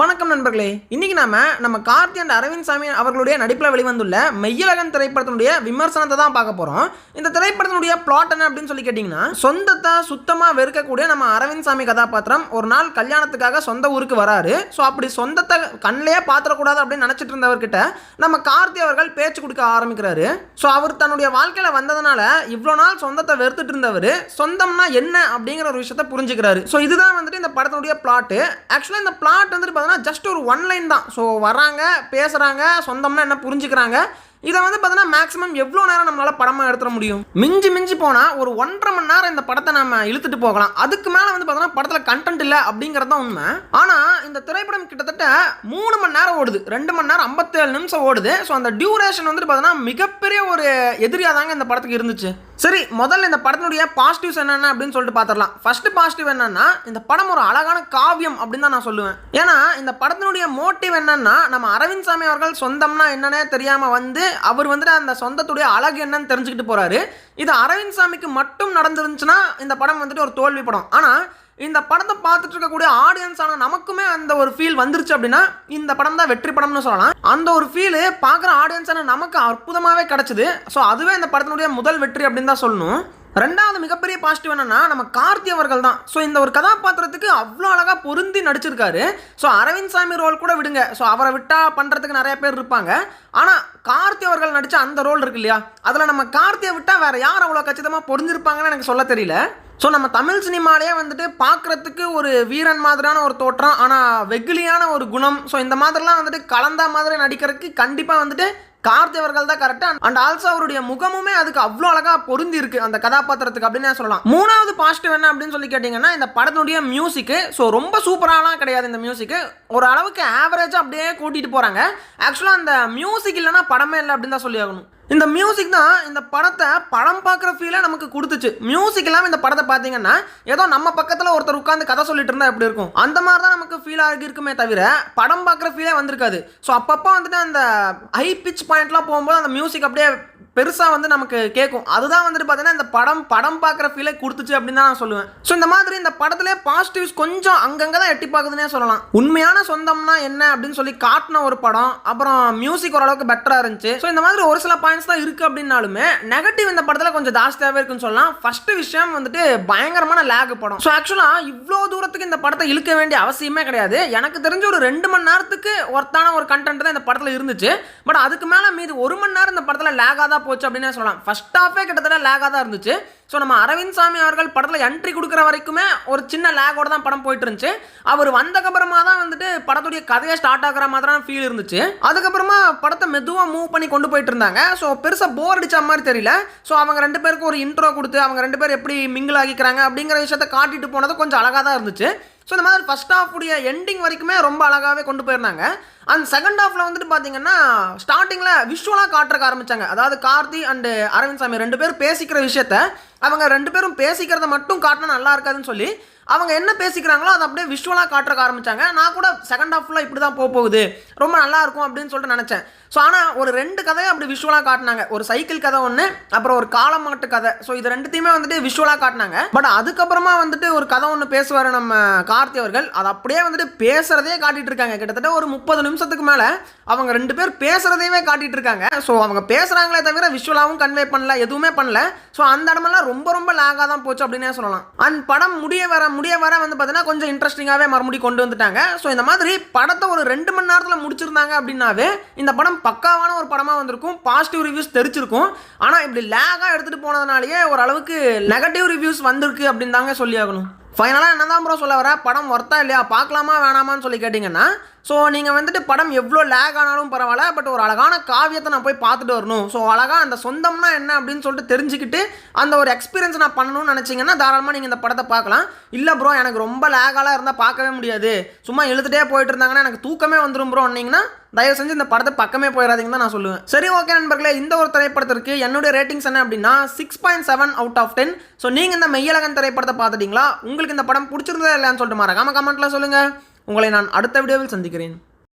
வணக்கம் நண்பர்களே. இன்னைக்கு நாம நம்ம கார்த்தி அண்ட் அரவிந்த் சாமி அவர்களுடைய நடிப்பில் வெளிவந்துள்ள மெய்யழகன் திரைப்படத்தினுடைய விமர்சனத்தை தான் பார்க்க போறோம். இந்த திரைப்படத்தினுடைய பிளாட் என்ன அப்படின்னு சொல்லி கேட்டிங்கன்னா சொந்தத்தை சுத்தமாக வெறுக்கக்கூடிய நம்ம அரவிந்த் சாமி கதாபாத்திரம் ஒரு நாள் கல்யாணத்துக்காக சொந்த ஊருக்கு வராரு. ஸோ அப்படி சொந்தத்தை கண்ணிலேயே பார்த்துடக்கூடாது அப்படின்னு நினச்சிட்டு இருந்தவர்கிட்ட நம்ம கார்த்தி அவர்கள் பேச்சு கொடுக்க ஆரம்பிக்கிறாரு. ஸோ அவர் தன்னுடைய வாழ்க்கையில் வந்ததுனால இவ்வளோ நாள் சொந்தத்தை வெறுத்துட்டு இருந்தவர் சொந்தம்னா என்ன அப்படிங்கிற ஒரு விஷயத்த புரிஞ்சுக்கிறாரு. ஸோ இதுதான் வந்துட்டு இந்த படத்தினுடைய பிளாட்டு ஆக்சுவலாக இந்த பிளாட் வந்துட்டு பார்த்தீங்கன்னா ஜஸ்ட் ஒரு ஒன் லைன் தான். ஸோ வராங்க பேசுகிறாங்க சொந்தம்னா என்ன புரிஞ்சுக்கிறாங்க. இதை வந்து பார்த்தீங்கன்னா மேக்ஸிமம் எவ்வளோ நேரம் நம்மளால் படமாக எடுத்துட முடியும்? மிஞ்சி மிஞ்சி போனால் ஒரு ஒன்றரை மணி நேரம் இந்த படத்தை நம்ம இழுத்துட்டு போகலாம். அதுக்கு மேலே வந்து பார்த்தோன்னா படத்தில் கண்டென்ட் இல்லை அப்படிங்கிறது தான் உண்மை. ஆனால் இந்த திரைப்படம் கிட்டத்தட்ட மூணு மணி நேரம் ஓடுது. ரெண்டு மணி நேரம் ஐம்பத்தேழு நிமிஷம் ஓடுது. ஸோ அந்த டியூரேஷன் வந்துட்டு பார்த்தோன்னா மிகப்பெரிய ஒரு எதிரியாக தாங்க இந்த படத்துக்கு இருந்துச்சு. சரி முதல்ல இந்த படத்தினுடைய பாசிட்டிவ்ஸ் என்னென்ன அப்படின்னு சொல்லிட்டு பார்த்துடலாம் ஃபர்ஸ்ட் பாசிட்டிவ் என்னன்னா இந்த படம் ஒரு அழகான காவியம் அப்படின்னு தான் நான் சொல்லுவேன். ஏன்னா இந்த படத்தினுடைய மோட்டிவ் என்னன்னா நம்ம அரவிந்த் சாமி அவர்கள் சொந்தம்னா என்னன்னே தெரியாம வந்து அவர் வந்துட்டு அந்த சொந்தத்துடைய அழகு என்னன்னு தெரிஞ்சுக்கிட்டு போறாரு. இது அரவிந்த் சாமிக்கு மட்டும் நடந்துருந்துச்சுன்னா இந்த படம் வந்துட்டு ஒரு தோல்வி படம். ஆனால் இந்த படத்தை பார்த்துட்டு இருக்கக்கூடிய ஆடியன்ஸ் நமக்குமே அந்த ஒரு ஃபீல் வந்துருச்சு அப்படின்னா இந்த படம் தான் வெற்றி படம்னு சொல்லலாம். அந்த ஒரு ஃபீல் பார்க்குற ஆடியன்ஸான நமக்கு அற்புதமாகவே கிடச்சிது. ஸோ அதுவே இந்த படத்தினுடைய முதல் வெற்றி அப்படின்னு தான் சொல்லணும். ரெண்டாவது மிகப்பெரிய பாசிட்டிவ் என்னன்னா நம்ம கார்த்தி அவர்கள் தான். ஸோ இந்த ஒரு கதாபாத்திரத்துக்கு அவ்வளோ அழகாக பொருந்தி நடிச்சிருக்காரு. ஸோ அரவிந்த் சாமி ரோல் கூட விடுங்க. ஸோ அவரை விட்டா பண்ணுறதுக்கு நிறைய பேர் இருப்பாங்க. ஆனால் கார்த்தி அவர்கள் நடித்த அந்த ரோல் இருக்கு இல்லையா? அதில் நம்ம கார்த்தியை விட்டால் வேற யார் அவ்வளோ கச்சிதமாக பொருந்திருப்பாங்கன்னு எனக்கு சொல்ல தெரியல. ஸோ நம்ம தமிழ் சினிமாலேயே வந்துட்டு பார்க்குறதுக்கு ஒரு வீரன் மாதிரியான ஒரு தோற்றம் ஆனால் வெகுலியான ஒரு குணம். ஸோ இந்த மாதிரிலாம் வந்துட்டு கலந்தா மாதிரி நடிக்கிறதுக்கு கண்டிப்பாக வந்துட்டு கார்த்தி அவர்கள் தான் கரெக்ட் அண்ட் ஆல்சோ அவருடைய முகமுமே அதுக்கு அவ்வளோ அழகாக பொருந்தி இருக்கு அந்த கதாபாத்திரத்துக்கு அப்படின்னு சொல்லலாம். மூணாவது பாசிட்டிவ் என்ன அப்படின்னு சொல்லி கேட்டிங்கன்னா இந்த படத்தினுடைய மியூசிக்கு ஸோ ரொம்ப சூப்பராலாம் கிடையாது இந்த மியூசிக்கு ஒரு அளவுக்கு ஆவரேஜாக அப்படியே கூட்டிகிட்டு போகிறாங்க ஆக்சுவலாக அந்த மியூசிக் இல்லைன்னா படமே இல்லை அப்படின்னு தான் சொல்லி ஆகணும். இந்த மியூசிக் தான் இந்த படத்தை படம் பார்க்குற ஃபீலை நமக்கு கொடுத்துச்சு. மியூசிக் இல்லாமல் இந்த படத்தை பார்த்தீங்கன்னா ஏதோ நம்ம பக்கத்தில் ஒருத்தர் உட்காந்து கதை சொல்லிட்டு இருந்தால் எப்படி இருக்கும்? அந்த மாதிரி தான் நமக்கு ஃபீல் இருக்குமே தவிர படம் பார்க்குற ஃபீலே வந்திருக்காது. ஸோ அப்பப்போ வந்துட்டு அந்த ஹை பிச் பாயிண்ட்லாம் போகும்போது அந்த மியூசிக் அப்படியே பெருசாக வந்து நமக்கு கேட்கும். அதுதான் வந்துட்டு பார்த்தீங்கன்னா இந்த படம் படம் பார்க்குற ஃபீலை கொடுத்துச்சு அப்படின்னு தான் நான் சொல்லுவேன். ஸோ இந்த மாதிரி இந்த படத்திலே பாசிட்டிவ்ஸ் கொஞ்சம் அங்கங்கே தான் எட்டி பார்க்குதுன்னே சொல்லலாம். உண்மையான சொந்தம்னா என்ன அப்படின்னு சொல்லி காட்டின ஒரு படம் அப்புறம் மியூசிக் ஓரளவுக்கு பெட்டராக இருந்துச்சு. ஸோ இந்த மாதிரி ஒரு சில பாயிண்ட் தான் இருக்குது அப்படின்னாலுமே நெகட்டிவ் இந்த படத்தில் கொஞ்சம் ஜாஸ்தியாகவே இருக்குன்னு சொல்லலாம். ஃபர்ஸ்ட் விஷயம் வந்துட்டு பயங்கரமான லேக் படம். ஸோ ஆக்சுவலாக இவ்வளோ தூரத்துக்கு இந்த படத்தை இழுக்க வேண்டிய அவசியமே கிடையாது. எனக்கு தெரிஞ்ச ஒரு ரெண்டு மணி நேரத்துக்கு ஒர்த்தான ஒரு கண்டென்ட் தான் இந்த படத்தில் இருந்துச்சு. பட் அதுக்கு மேலே மீது ஒரு மணி நேரம் இந்த படத்தில் லேகாக தான் போச்சு அப்படின்னே சொல்லலாம். ஃபர்ஸ்ட் ஹாஃபே கிட்டத்தட்ட லேகாக தான் இருந்துச்சு. ஸோ நம்ம அரவிந்த் சாமி அவர்கள் படத்தில் என்ட்ரி கொடுக்குற வரைக்குமே ஒரு சின்ன லேகோட தான் படம் போயிட்டு இருந்துச்சு அவர் வந்தக்கப்புறமா தான் வந்துட்டு படத்துடைய கதையை ஸ்டார்ட் ஆகிற மாதிரியான ஃபீல் இருந்துச்சு. அதுக்கப்புறமா படத்தை மெதுவாக மூவ் பண்ணி கொண்டு போயிட்டு இருந்தாங்க ஸோ பெருசாக போர் அடித்த மாதிரி தெரியல. ஸோ அவங்க ரெண்டு பேருக்கும் ஒரு இன்ட்ரோ கொடுத்து அவங்க ரெண்டு பேர் எப்படி மிங்கிள் ஆகிக்கிறாங்க அப்படிங்கிற விஷயத்த காட்டிட்டு போனது கொஞ்சம் அழகாக தான் இருந்துச்சு. ஸோ இந்த மாதிரி ஃபஸ்ட் ஹாஃபுடைய எண்டிங் வரைக்குமே ரொம்ப அழகாகவே கொண்டு போயிருந்தாங்க. அந்த செகண்ட் ஹாஃபில் வந்துட்டு பார்த்தீங்கன்னா ஸ்டார்டிங்கில் விஷுவலாக காட்டுறக்க ஆரம்பித்தாங்க அதாவது கார்த்தி அண்டு அரவிந்த் சாமி ரெண்டு பேரும் பேசிக்கிற விஷயத்த அவங்க ரெண்டு பேரும் பேசிக்கிறத மட்டும் காட்டினா நல்லா இருக்காதுன்னு சொல்லி அவங்க என்ன பேசிக்கிறாங்களோ அதை அப்படியே விஷுவலாக காட்டுறக்க ஆரம்பித்தாங்க நான் கூட செகண்ட் ஹாஃபில் இப்படி தான் போக போகுது. ரொம்ப நல்லா இருக்கும் அப்படின்னு சொல்லிட்டு நினச்சேன். ஸோ ஆனால் ஒரு ரெண்டு கதையை அப்படி விஷுவலாக காட்டினாங்க. ஒரு சைக்கிள் கதை ஒன்று அப்புறம் ஒரு காலமாட்டு கதை. ஸோ இது ரெண்டுத்தையுமே வந்துட்டு விஷுவலாக காட்டினாங்க. பட் அதுக்கப்புறமா வந்துட்டு ஒரு கதை ஒன்று பேசுவார் நம்ம கார்த்தி அவர்கள். அதை அப்படியே வந்துட்டு பேசுகிறதே காட்டிட்டு இருக்காங்க. கிட்டத்தட்ட ஒரு முப்பது நிமிஷத்துக்கு மேலே அவங்க ரெண்டு பேர் பேசுகிறதையுமே காட்டிட்டு இருக்காங்க. ஸோ அவங்க பேசுகிறாங்களே தவிர விஷுவலாகவும் கன்வே பண்ணல எதுவுமே பண்ணல. ஸோ அந்த இடமெல்லாம் ரொம்ப ரொம்ப லேகாக தான் போச்சு அப்படின்னே சொல்லலாம். அண்ட் படம் முடிய வர முடிய வர வந்து பார்த்தீங்கன்னா கொஞ்சம் இன்ட்ரெஸ்டிங்காகவே மறுபடியும் கொண்டு வந்துட்டாங்க. ஸோ இந்த மாதிரி படத்தை ஒரு ரெண்டு மணி நேரத்தில் முடிச்சிருந்தாங்க அப்படின்னாவே இந்த படம் பக்காவான ஒரு படமாக வந்திருக்கும். பாசிட்டிவ் ரிவ்யூஸ் தெரிச்சிருக்கும். ஆனால் இப்படி லேகாக எடுத்துகிட்டு போனதுனாலேயே ஓரளவுக்கு நெகட்டிவ் ரிவ்யூஸ் வந்திருக்கு அப்படின்னு தாங்க சொல்லி ஆகணும் ஃபைனலாக என்ன தான் ப்ரோ சொல்ல வர? படம் ஒர்த்தா இல்லையா? பார்க்கலாமா வேணாமான்னு சொல்லி கேட்டிங்கன்னா ஸோ நீங்கள் வந்துட்டு படம் எவ்வளோ லேக் ஆனாலும் பரவாயில்ல பட் ஒரு அழகான காவியத்தை நான் போய் பார்த்துட்டு வரணும். ஸோ அழகாக அந்த சொந்தம்னா என்ன அப்படின்னு சொல்லிட்டு தெரிஞ்சுக்கிட்டு அந்த ஒரு எக்ஸ்பீரியன்ஸ் நான் பண்ணணும்னு நினச்சிங்கன்னா தாராளமாக நீங்கள் இந்த படத்தை பார்க்கலாம். இல்லை ப்ரோ எனக்கு ரொம்ப லேகாலாம் இருந்தால் பார்க்கவே முடியாது. சும்மா எழுதுகிட்டே போயிட்டு இருந்தாங்கன்னா எனக்கு தூக்கமே வந்துடும் ப்ரோ அன்னிங்கன்னா தயவு செஞ்சு இந்த படத்தை பக்கமே போயிடாதீங்கன்னு தான் நான் சொல்லுவேன். சரி ஓகே நண்பர்களே இந்த ஒரு திரைப்படத்திற்கு என்னுடைய ரேட்டிங்ஸ் என்ன அப்படின்னா six point seven out of ten so நீங்கள் இந்த மெய்யழகன் திரைப்படத்தை பார்த்துட்டீங்களா? உங்களுக்கு இந்த படம் பிடிச்சிருந்தா இல்லைன்னு சொல்லிட்டு மறக்காம கமெண்ட்டில் சொல்லுங்கள் உங்களை நான் அடுத்த வீடியோவில் சந்திக்கிறேன்.